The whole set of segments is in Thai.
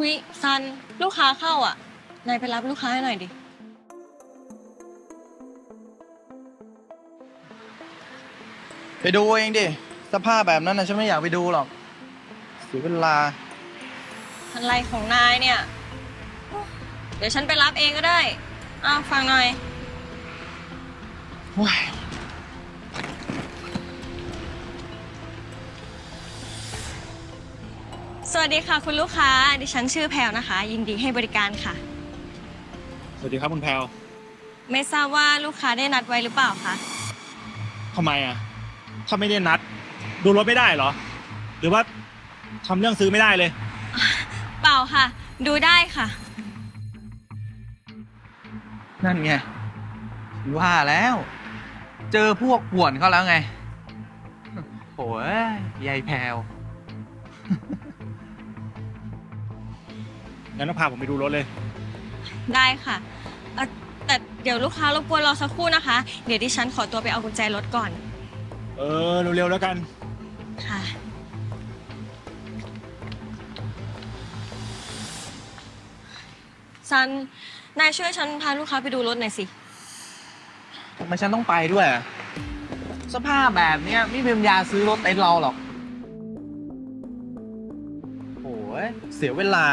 วิซันลูกค้าเข้าอะ นายไปรับลูกค้าให้หน่อยดิ ไปดูเองดิ สภาพแบบนั้นนะฉันไม่อยากไปดูหรอกเสียเวลา อะไรของนายเนี่ย เดี๋ยวฉันไปรับเองก็ได้อ้าวฟังหน่อยว้าย วัสดีค่ะคุณลูกค้า ดิฉันชื่อแพลวนะคะ ยินดีให้บริการค่ะ สวัสดีครับคุณแพลวไม่ทราบว่าลูกค้าได้นัดไว้หรือเปล่าคะ ทำไมอะ ถ้าไม่ได้นัด ดูรถไม่ได้เหรอ หรือว่าทำเรื่องซื้อไม่ได้เลย เปล่าค่ะ ดูได้ค่ะ นั่นไงว่าแล้ว เจอพวกป่วนเขาแล้วไงโอ้ยยายแพรว งั้นต้องพาผมไปดูรถเลย ได้ค่ะเอ่อแต่เดี๋ยวลูกค้ารบกวนรอสักครู่นะคะ เดี๋ยวดิฉันขอตัวไปเอากุญแจรถก่อนเออ เร็วๆแล้วกัน ค่ะ ซัน นายช่วยฉันพาลูกค้าไปดูรถหน่อยสิ ทำไมฉันต้องไปด้วยอะสภาพแบบเนี้ยไม่มีปัญญาซื้อรถเต็นท์เราหรอกโอ้ยเสียเวลา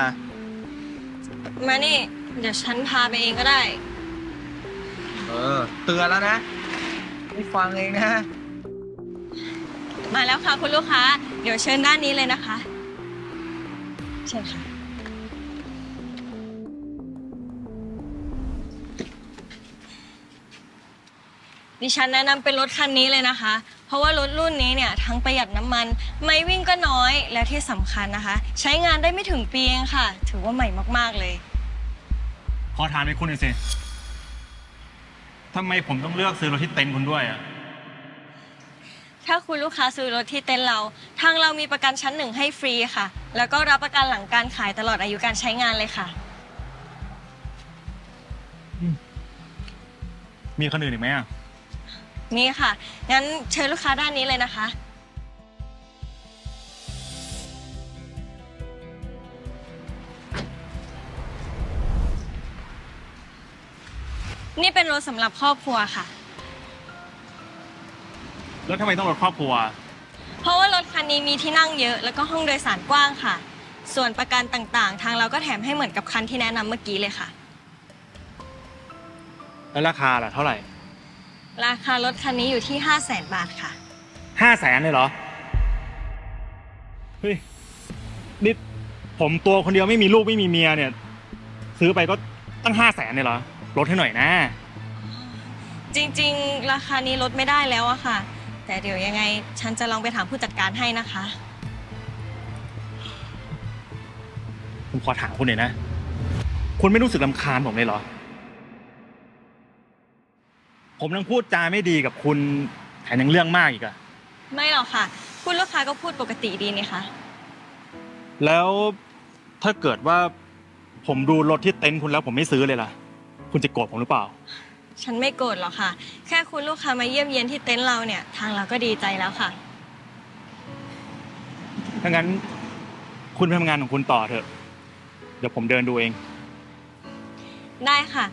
มานี่ เดี๋ยวฉันพาไปเองก็ได้ เออ เตือนแล้วนะ ไม่ฟังเองนะ มาแล้วค่ะคุณลูกค้า เดี๋ยวเชิญด้านนี้เลยนะคะ เชิญค่ะ ดิฉันแนะนำเป็นรถคันนี้เลยนะคะ เพราะว่ารถรุ่นนี้เนี่ยทั้งประหยัดน้ำมัน ไม่วิ่งก็น้อย และที่สำคัญนะคะ ใช้งานได้ไม่ถึงปีเองค่ะ ถือว่าใหม่มากๆเลยข อถามไปคุณหน่อยสิทำไมผมต้องเลือกซื้อรถที่เต็นท์คุณด้วยอะ ถ้าคุณลูกค้าซื้อรถที่เต็นท์เรา ทางเรามีประกันชั้นหนึ่งให้ฟรีค่ะ แล้วก็รับประกันหลังการขายตลอดอายุการใช้งานเลยค่ะ มีคนอื่นอีกไหมอะ นี่ค่ะ งั้นเชิญลูกค้าด้านนี้เลยนะคะ นี่เป็นรถสำหรับครอบครัวค่ะ แล้วทำไมต้องรถครอบครัว เพราะว่ารถคันนี้มีที่นั่งเยอะ แล้วก็ห้องโดยสารกว้างค่ะ ส่วนประกันต่างๆ ทางเราก็แถมให้เหมือนกับคันที่แนะนำเมื่อกี้เลยค่ะ แล้วราคาล่ะเท่าไหร่ราคารถคันนี้อยู่ที่ 5 0 0 0 0 0 บาทค่ะ ห้าแสนเลยเหรอ เฮ้ย นี่ผมตัวคนเดียวไม่มีลูกไม่มีเมียเนี่ย ซื้อไปก็ตั้งห้าแสนเลยเหรอ ลดให้หน่อยนะ จริงๆ ราคานี้ลดไม่ได้แล้วอะค่ะ แต่เดี๋ยวยังไงฉันจะลองไปถามผู้จัดการให้นะคะ ผมขอถามคุณหน่อยนะ คุณไม่รู้สึกลำคาญผมเลยเหรอ ผมยังพูดจาไม่ดีกับคุณแถมยังเรื่องมากอีกอะไม่หรอกค่ะ คุณลูกค้าก็พูดปกติดีนี่คะแล้วถ้าเกิดว่าผมดูรถที่เต็นท์คุณแล้วผมไม่ซื้อเลยล่ะ คุณจะโกรธผมหรือเปล่า ฉันไม่โกรธหรอกค่ะ แค่คุณลูกค้ามาเยี่ยมเยียนที่เต็นท์เราเนี่ย ทางเราก็ดีใจแล้วค่ะ ถ้างั้นคุณไปทำงานของคุณต่อเถอะ เดี๋ยวผมเดินดูเอง ได้ค่ะ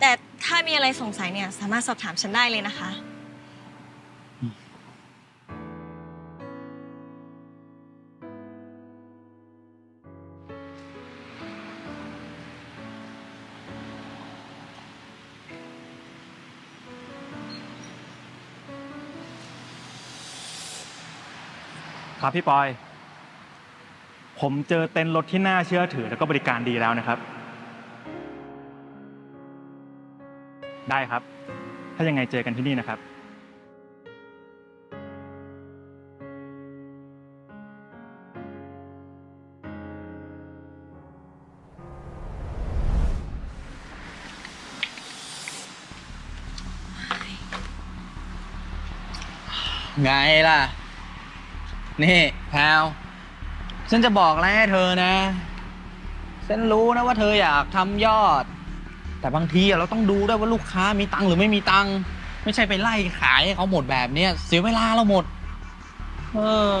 แต่ถ้ามีอะไรสงสัยเนี่ยสามารถสอบถามฉันได้เลยนะคะ ครับพี่ปอย ผมเจอเต็นท์รถที่น่าเชื่อถือแล้วก็บริการดีแล้วนะครับ ได้ครับ ถ้ายังไงเจอกันที่นี่นะครับ ไงล่ะ นี่แพลวฉันจะบอกอะไรให้เธอนะ ฉันรู้นะว่าเธออยากทำยอด แต่บางทีอะเราต้องดูด้วยว่าลูกค้ามีตังค์หรือไม่มีตังค์ไม่ใช่ไปไล่ขายให้เขาหมดแบบเนี้ยเสียเวลาเราหมด เออ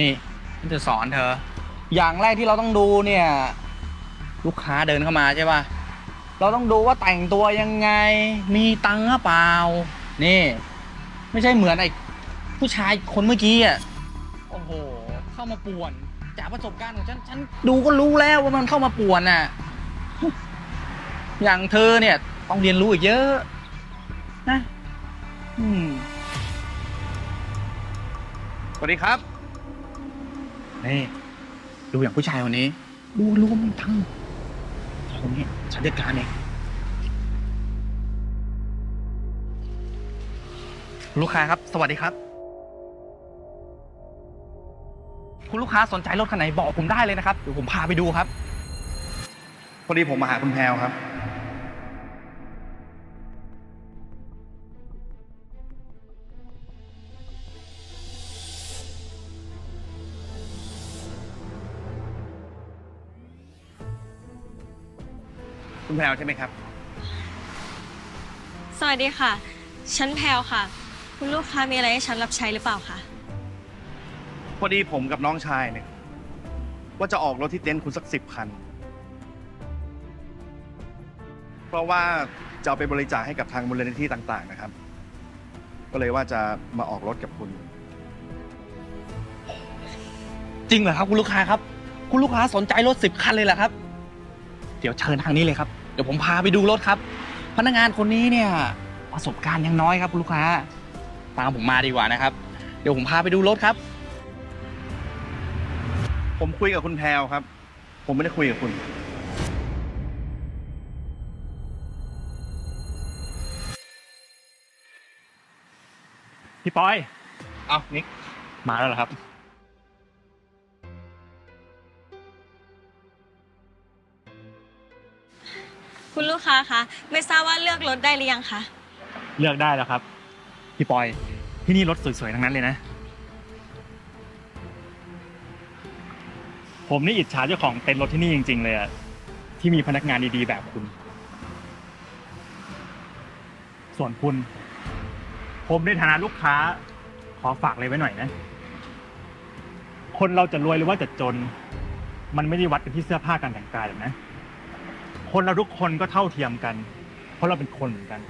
นี่ฉันจะสอนเธอ อย่างแรกที่เราต้องดูเนี่ย ลูกค้าเดินเข้ามาใช่ป่ะ เราต้องดูว่าแต่งตัวยังไง มีตังค์หรือเปล่า นี่ ไม่ใช่เหมือนไอ้ ผู้ชายคนเมื่อกี้อะโอ้โห เข้ามาป่วน จากประสบการณ์ของฉัน ฉันดูก็รู้แล้วว่ามันเข้ามาป่วนน่ะ อย่างเธอเนี่ย ต้องเรียนรู้อีกเยอะ นะ อืม สวัสดีครับ นี่ ดูอย่างผู้ชายคนนี้ ดูรู้ว่ามันทั้งคนนี้ฉันจัดการเองลูกค้าครับ สวัสดีครับ คุณลูกค้าสนใจรถคันไหนบอกผมได้เลยนะครับเดี๋ยวผมพาไปดูครับ พอดีผมมาหาคุณแพลวครับ คุณแพลวใช่ไหมครับ สวัสดีค่ะ ฉันแพลวค่ะ คุณลูกค้ามีอะไรให้ฉันรับใช้หรือเปล่าคะ พอดีผมกับน้องชายเนี่ย ว่าจะออกรถที่เต็นท์คุณสักสิบคัน เพราะว่าจะเอาไปบริจาคให้กับทางมูลนิธิต่าง ๆ นะครับ ก็เลยว่าจะมาออกรถกับคุณ จริงเหรอครับ คุณลูกค้าครับ คุณลูกค้าสนใจรถสิบคันเลยเหรอครับ เดี๋ยวเชิญทางนี้เลยครับ เดี๋ยวผมพาไปดูรถครับ พนักงานคนนี้เนี่ย ประสบการณ์ยังน้อยครับ คุณลูกค้า ตามผมมาดีกว่านะครับ เดี๋ยวผมพาไปดูรถครับ ผมคุยกับคุณแพลวครับ ผมไม่ได้คุยกับคุณ พี่ปอย เอานิกมาแล้วเหรอครับ คุณลูกค้าคะ ไม่ทราบว่าเลือกรถได้หรือยังคะ เลือกได้แล้วครับ พี่ปอย ที่นี่รถสวยๆทั้งนั้นเลยนะ ผมนี่อิจฉาเจ้าของเต็นท์รถที่นี่จริง ๆ เลยอะที่มีพนักงานดีๆ แบบคุณ ส่วนคุณ ผมในฐานะลูกค้า ขอฝากเลยไว้หน่อยนะ คนเราจะรวยหรือว่าจะจน มันไม่ได้วัดกันที่เสื้อผ้าการแต่งกายหรอกนะ คนเราทุกคนก็เท่าเทียมกัน เพราะเราเป็นคนเหมือนกัน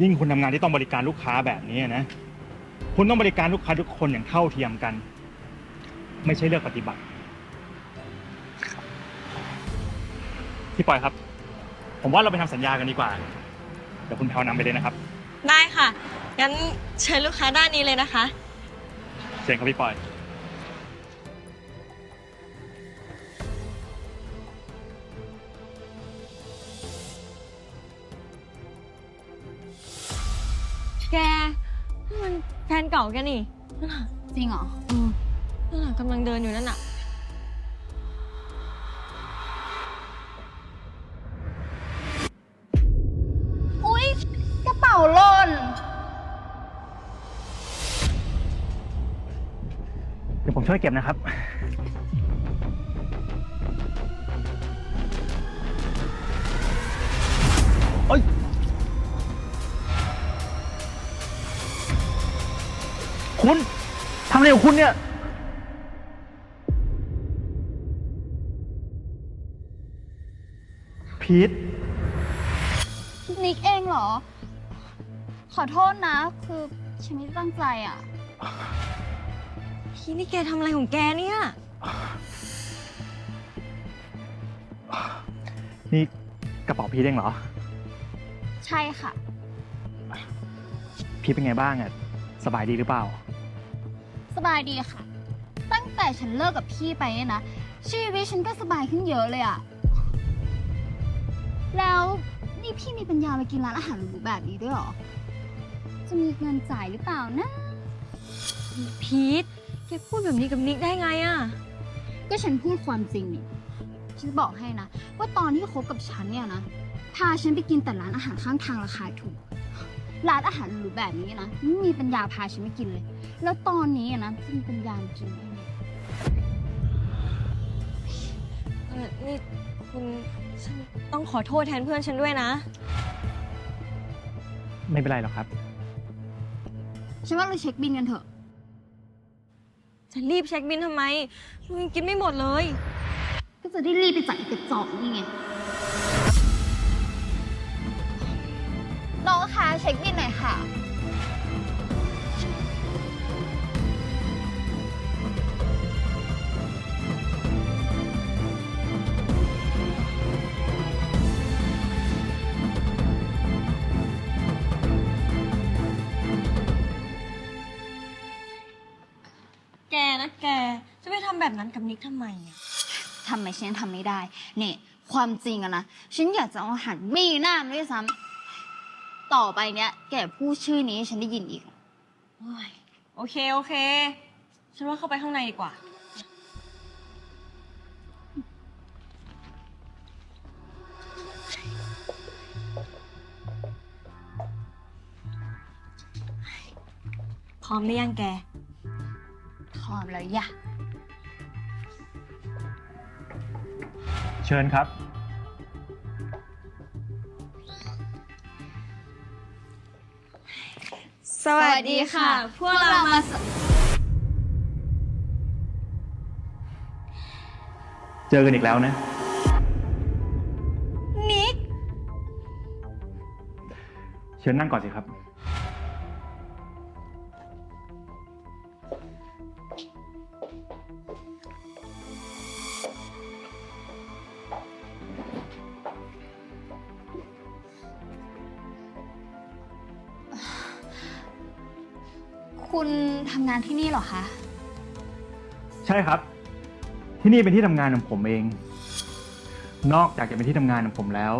ยิ่งคุณทำงานที่ต้องบริการลูกค้าแบบนี้นะ คุณต้องบริการลูกค้าทุกคนอย่างเท่าเทียมกัน ไม่ใช่เลือกปฏิบัติพี่ปอยครับ ผมว่าเราไปทำสัญญากันดีกว่า เดี๋ยวคุณแพลวนำไปเลยนะครับ ได้ค่ะ งั้นเชิญลูกค้าด้านนี้เลยนะคะ เชิญครับพี่ปอย เก่าแกนี่นั่นน่ะจริงเหรอเออนั่นน่ะกำลังเดินอยู่นั่นน่ะ อุ๊ย กระเป๋าหล่น เดี๋ยวผมช่วยเก็บนะครับ เอ้ย คุณทำอะไรของคุณเนี่ย พีทนิกเองเหรอ ขอโทษนะ คือฉันไม่ได้ตั้งใจอะ พี่นี่แกทำอะไรของแกเนี่ย นี่กระเป๋าพีทเองเหรอ ใช่ค่ะ พีทเป็นไงบ้างอะสบายดีหรือเปล่า สบายดีค่ะ ตั้งแต่ฉันเลิกกับพี่ไปเนี่ยนะ ชีวิตฉันก็สบายขึ้นเยอะเลยอะแล้วนี่พี่มีปัญญาไปกินร้านอาหารหรูๆแบบนี้ด้วยเหรอ จะมีเงินจ่ายหรือเปล่านะ พีทแกพูดแบบนี้กับนิกได้ไงอะ ก็ฉันพูดความจริงนี่ ฉันจะบอกให้นะ ว่าตอนที่คบกับฉันเนี่ยนะ พาฉันไปกินแต่ร้านอาหารข้างทางราคาถูก ร้านอาหารหรูแบบนี้นะไม่มีปัญญาพาฉันไปกินเลย แล้วตอนนี้อะนะจะมีปัญญามากินได้ไงเออนี่คุณฉันต้องขอโทษแทนเพื่อนฉันด้วยนะ ไม่เป็นไรหรอกครับ ฉันว่าเราเช็คบินกันเถอะ จะรีบเช็คบินทำไมลูกยังกินไม่หมดเลย ก็จะได้รีบไปจัดไอ้กระจอกนี่ไง น้องคะเช็คบินหน่อยค่ะ แกนะแก จะไปทำแบบนั้นกับนิกทำไมอะทำไมฉันทำไม่ได้เนี่ยความจริงอะนะ ฉันอยากจะเอาอาหารมีหน้าด้วยซ้ำ ต่อไปเนี้ย แกพูดชื่อนี้ให้ฉันได้ยินอีกโอ้ยโอเค โอเค ฉันว่าเข้าไปข้างในดีกว่า พร้อมหรือยังแก พร้อมแล้วอย่ะเชิญครับ สวัสดีค่ะ พวกเรามาเจอกันอีกแล้วนะ นิก เชิญนั่งก่อนสิครับ เหรอคะ ใช่ครับ ที่นี่เป็นที่ทำงานของผมเอง นอกจากจะเป็นที่ทำงานของผมแล้ว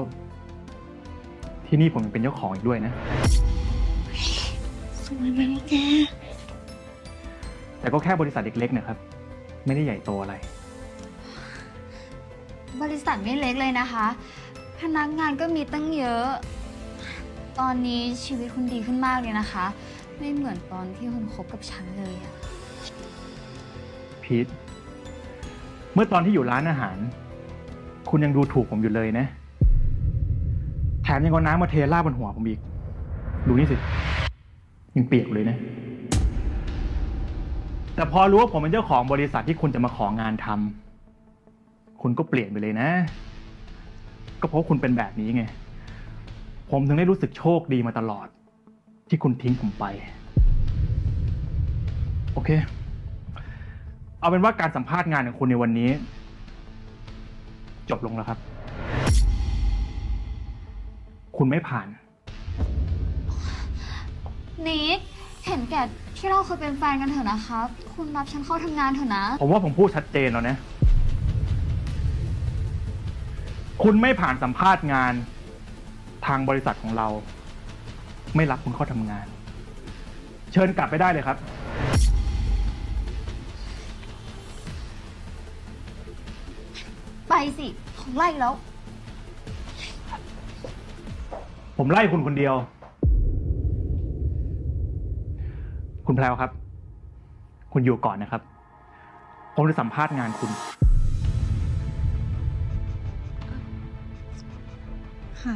ที่นี่ผมยังเป็นเจ้าของอีกด้วยนะ สวยไหมแก แต่ก็แค่บริษัทเล็กๆนะครับ ไม่ได้ใหญ่โตอะไร บริษัทไม่เล็กเลยนะคะ พนักงานก็มีตั้งเยอะ ตอนนี้ชีวิตคุณดีขึ้นมากเลยนะคะ ไม่เหมือนตอนที่คุณคบกับฉันเลยอะ พีทเมื่อตอนที่อยู่ร้านอาหาร คุณยังดูถูกผมอยู่เลยนะ แถมยังเอาน้ำมาเทราดบนหัวผมอีก ดูนี่สิ ยังเปียกเลยนะ แต่พอรู้ว่าผมเป็นเจ้าของบริษัทที่คุณจะมาของานทำคุณก็เปลี่ยนไปเลยนะ ก็เพราะคุณเป็นแบบนี้ไง ผมถึงได้รู้สึกโชคดีมาตลอด ที่คุณทิ้งผมไป โอเค เอาเป็นว่าการสัมภาษณ์งานของคุณในวันนี้ จบลงแล้วครับ คุณไม่ผ่าน นิกเห็นแก่ที่เราเคยเป็นแฟนกันเถอะนะคะคุณรับฉันเข้าทำงานเถอะนะ ผมว่าผมพูดชัดเจนแล้วนะ คุณไม่ผ่านสัมภาษณ์งาน ทางบริษัทของเรา ไม่รับคุณเข้าทำงาน เชิญกลับไปได้เลยครับ ไปสิเขาไล่แล้ว ผมไล่คุณคนเดียว คุณแพลวครับ คุณอยู่ก่อนนะครับ ผมจะสัมภาษณ์งานคุณ ค่ะ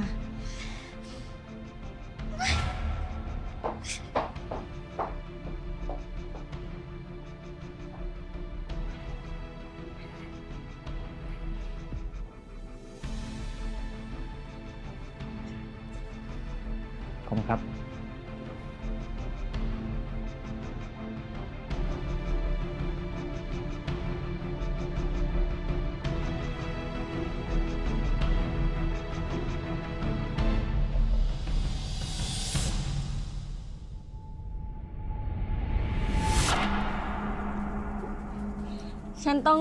ฉันต้อง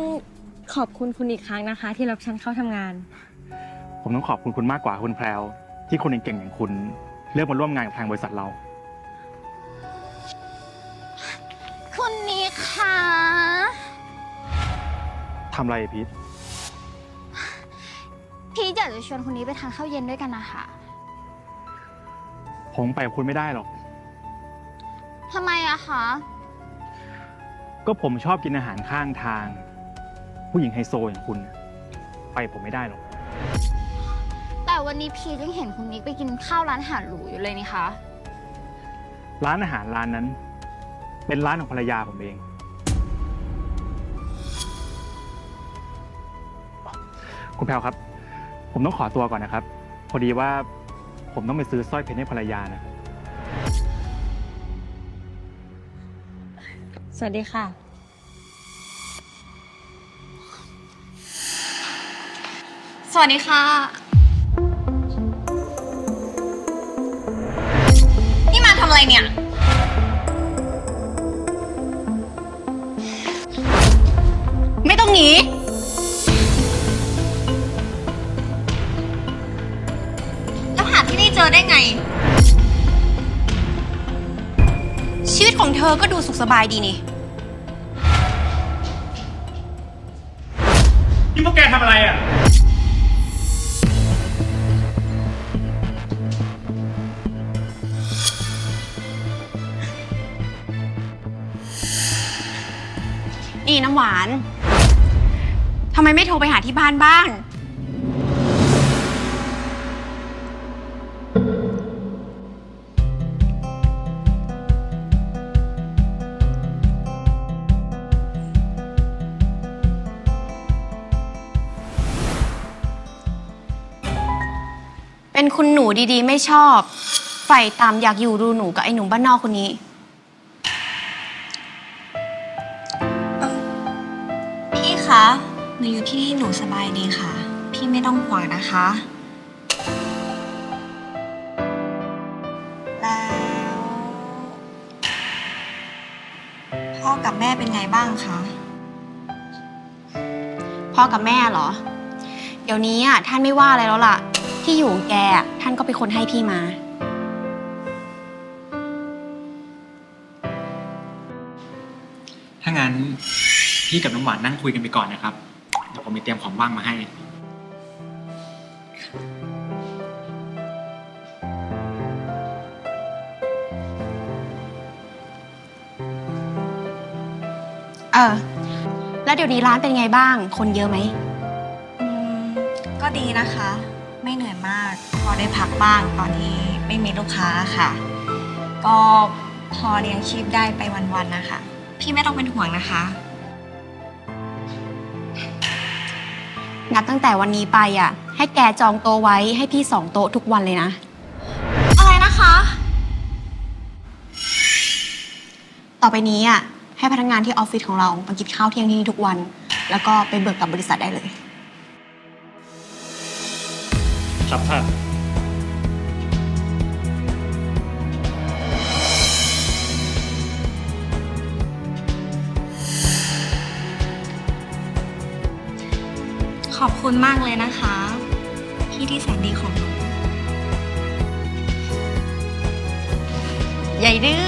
ขอบคุณคุณอีกครั้งนะคะ ที่รับฉันเข้าทำงาน ผมต้องขอบคุณคุณมากกว่าคุณแพลวที่คนเก่งๆอย่างคุณเลือกมาร่วมงานกับทางบริษัทเรา คุณนิกคะทำอะไรอะพีทพี่อยากจะชวนคนนี้ไปทานข้าวเย็นด้วยกันนะคะผมไปกับคุณไม่ได้หรอกทำไมอะคะ ก็ผมชอบกินอาหารข้างทาง ผู้หญิงไฮโซอย่างคุณไปผมไม่ได้หรอก แต่วันนี้พีทยังเห็นคุณนิกไปกินข้าวร้านอาหารหรูอยู่เลยนี่คะ ร้านอาหารร้านนั้น เป็นร้านของภรรยาผมเอง คุณแพลวครับ ผมต้องขอตัวก่อนนะครับ พอดีว่าผมต้องไปซื้อสร้อยเพชรให้ภรรยานะ สวัสดีค่ะ สวัสดีค่ะ เธอก็ดูสุขสบายดีนี่ นี่พวกแกทำอะไรอะ นี่น้ำหวาน ทำไมไม่โทรไปหาที่บ้านบ้าง เป็นคุณหนูดีๆ ไม่ชอบ ใฝ่ตามอยากอยู่ดูหนูกับไอ้หนุ่มบ้านนอกคนนี้ พี่คะหนูอยู่ที่นี่หนูสบายดีค่ะ พี่ไม่ต้องห่วงนะคะ แล้ว พ่อกับแม่เป็นไงบ้างคะ พ่อกับแม่เหรอ เดี๋ยวนี้อะท่านไม่ว่าอะไรแล้วล่ะ ที่อยู่ของแกอะท่านก็เป็นคนให้พี่มา ถ้างั้นพี่กับน้ำหวานนั่งคุยกันไปก่อนนะครับ เดี๋ยวผมมีเตรียมของว่างมาให้ เออ แล้วเดี๋ยวนี้ร้านเป็นไงบ้าง คนเยอะไหม อืม ก็ดีนะคะ ไม่เหนื่อยมาก พอได้พักบ้างตอนที่ไม่มีลูกค้าค่ะ ก็พอเลี้ยงชีพได้ไปวันๆนะคะ พี่ไม่ต้องเป็นห่วงนะคะ นับตั้งแต่วันนี้ไปอะ ให้แกจองโต๊ะไว้ให้พี่สองโต๊ะทุกวันเลยนะ อะไรนะคะ ต่อไปนี้อะให้พนักงานที่ออฟฟิศของเรามากินข้าวเที่ยงที่นี่ทุกวัน แล้วก็ไปเบิกกับบริษัทได้เลย ครับท่าน ขอบคุณมากเลยนะคะพี่ที่แสนดีของหนู ใหญ่ดื้อ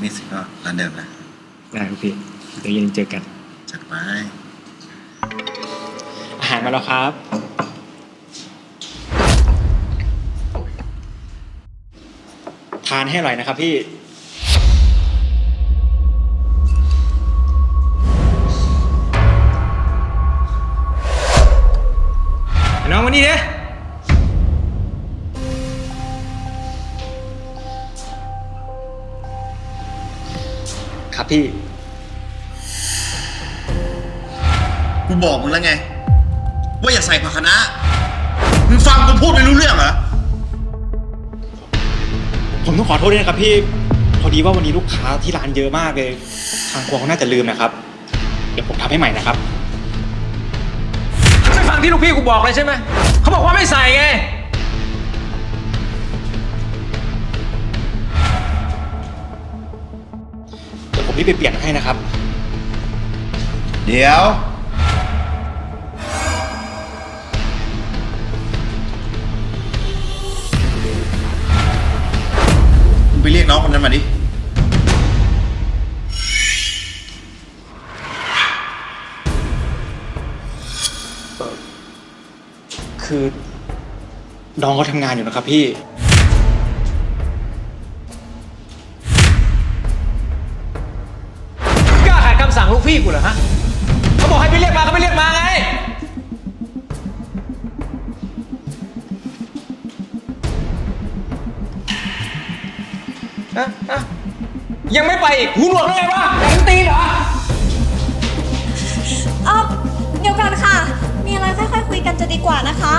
เดี๋ยวคิดไม่สิก็ร้านเดิมนะได้ครับพี่เดี๋ยวเย็นเจอกัน จัดไป อาหารมาแล้วครับ ทานให้อร่อยนะครับพี่ น้องมานี่เด้ พี่ กูบอกมึงแล้วไง ว่าอย่าใส่ผักคะน้ามึงฟังกูพูดไม่รู้เรื่องเหรอ ผมต้องขอโทษด้วยนะครับพี่ พอดีว่าวันนี้ลูกค้าที่ร้านเยอะมากเลย ทางครัวเขาน่าจะลืมนะครับ เดี๋ยวผมทำให้ใหม่นะครับ ไม่ฟังที่ลูกพี่กูบอกเลยใช่ไหม เขาบอกว่าไม่ใส่ไง รีบไปเปลี่ยนให้นะครับ เดี๋ยวไปเรียกน้องคนนั้นมาดิ คือน้องเขาทำงานอยู่นะครับพี่ พี่กูเหรอฮะเขาบอกให้ไปเรียกมาเขาไม่เรียกมาไง อะอะยังไม่ไปอีกหูหนวกเลยไงวะยากตีเหรอ เออเดี๋ยวกันค่ะ มีอะไรค่อยๆคุยกันจะดีกว่านะคะ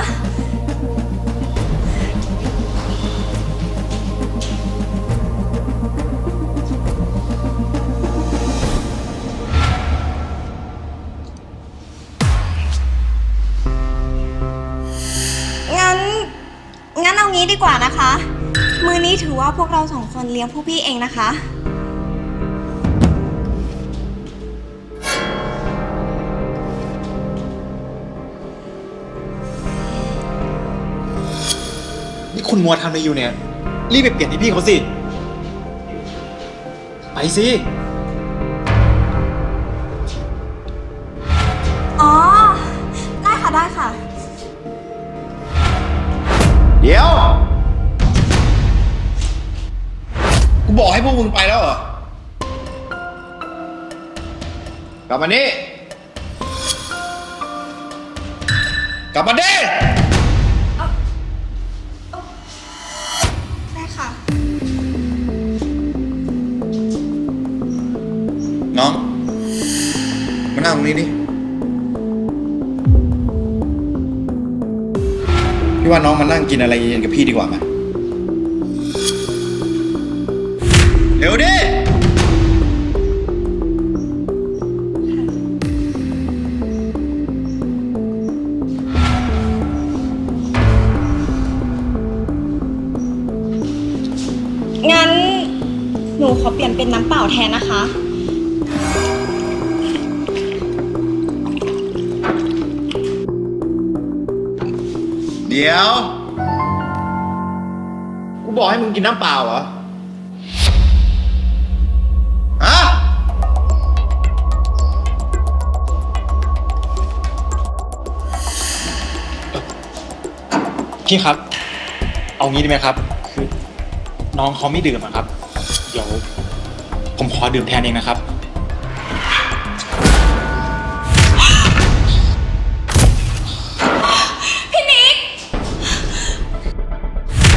ดีกว่านะคะ มือนี้ถือว่าพวกเราสองคนเลี้ยงพวกพี่เองนะคะ นี่คุณมัวทำอะไรอยู่เนี่ย รีบไปเปลี่ยนให้พี่เขาสิ ไปสิ วกมึงไปแล้วเหรอ กลับมานี่ กลับมาดิได้ค่ะ น้อง มานั่งตรงนี้ดิพี่ว่าน้องมานั่งกินอะไรเย็นๆกับพี่ดีกว่าไหม นูขอเปลี่ยนเป็นน้ำเปล่าแทนนะคะ เดี๋ยว กูบอกให้มึงกินน้ำเปล่าเหรอ ฮะ พี่ครับ เอางี้ได้ไหมครับ คือน้องเขาไม่ดื่มอะครับเดี๋ยวผมขอดื่มแทนเองนะครับ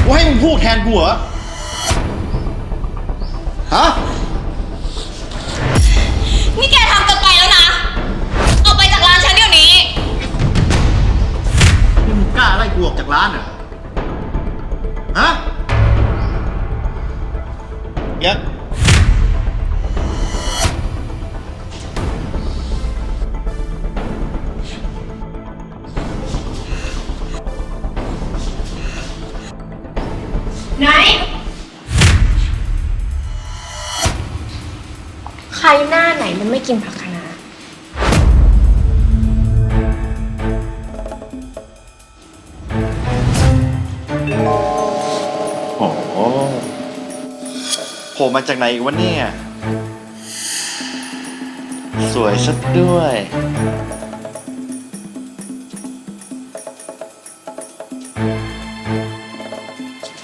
กูให้มึงพูดแทนกูเหรอ ฮะ กินผักคะน้าโอ้โหโผล่มาจากไหนอีกวะเนี่ย สวยซะด้วย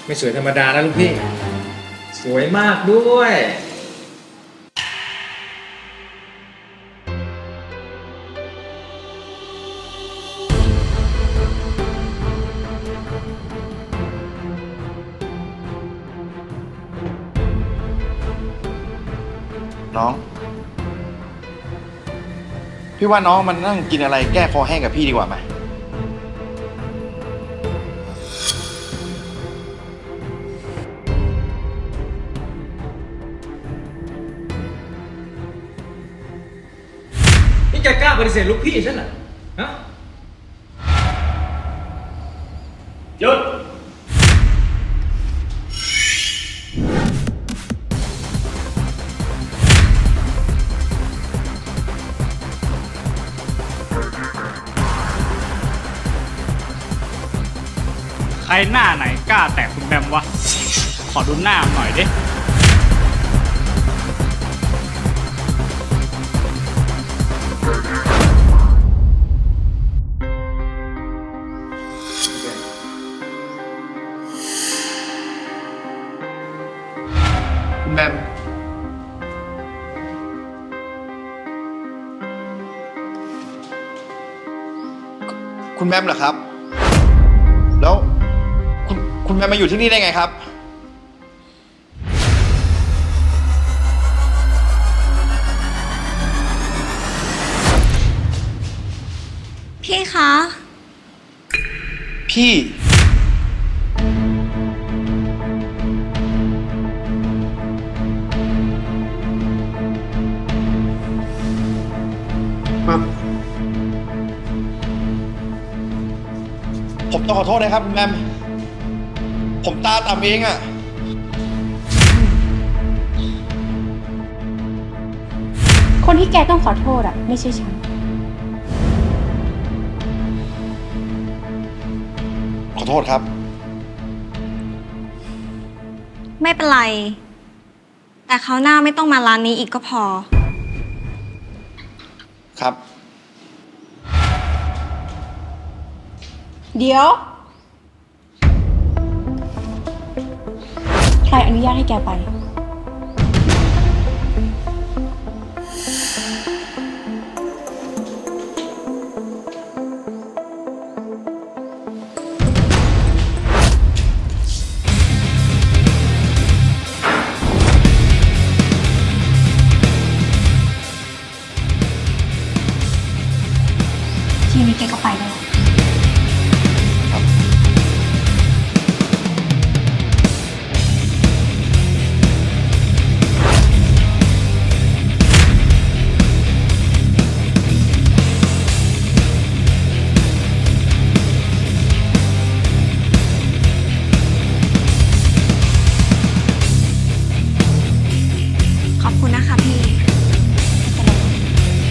ไม่สวยธรรมดานะลูกพี่ สวยมากด้วย พี่ว่าน้องมันนั่งกินอะไรแก้คอแห้งกับพี่ดีกว่าไหมนี่แกกล้าปฏิเสธลูกพี่ฉันเหรอ หน้าไหนกล้าแตะคุณแบมวะ ขอดูหน้าหน่อยดิคุณแบมคุณแบมเหรอครับ แมมมาอยู่ที่นี่ได้ไงครับ พี่คะ พี่ ผมต้องขอโทษนะครับคุณแมม ผมตาต่ำเองอะคนที่แกต้องขอโทษอะไม่ใช่ฉัน ขอโทษครับ ไม่เป็นไร แต่เขาวหน้าไม่ต้องมาร้านนี้อีกก็พอ ครับ เดี๋ยว ใครอนุญาตให้แกไป